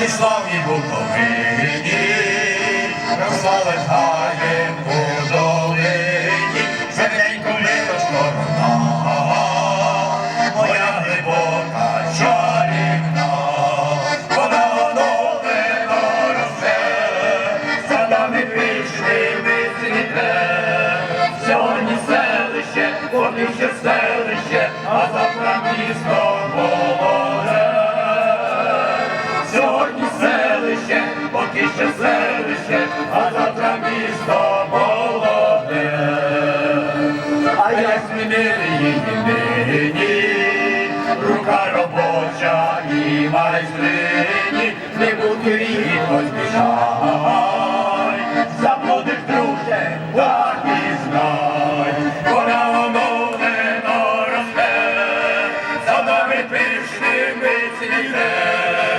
нашій славній Буковині, прославить гаєм у долині, серденько милочко родна, моя глибока чарівна, вона оновлена росте, садами пишними цвіте. Сьогодні селище, поки що селище, Сьогодні селище, поки ще селище, а завтра місто молоде. А як змінили її нині, рука робоча і майстрині, не бути її поспішай, заблудиш, друже, так і знай, вона оновлено росте, за нами пишними цвіте.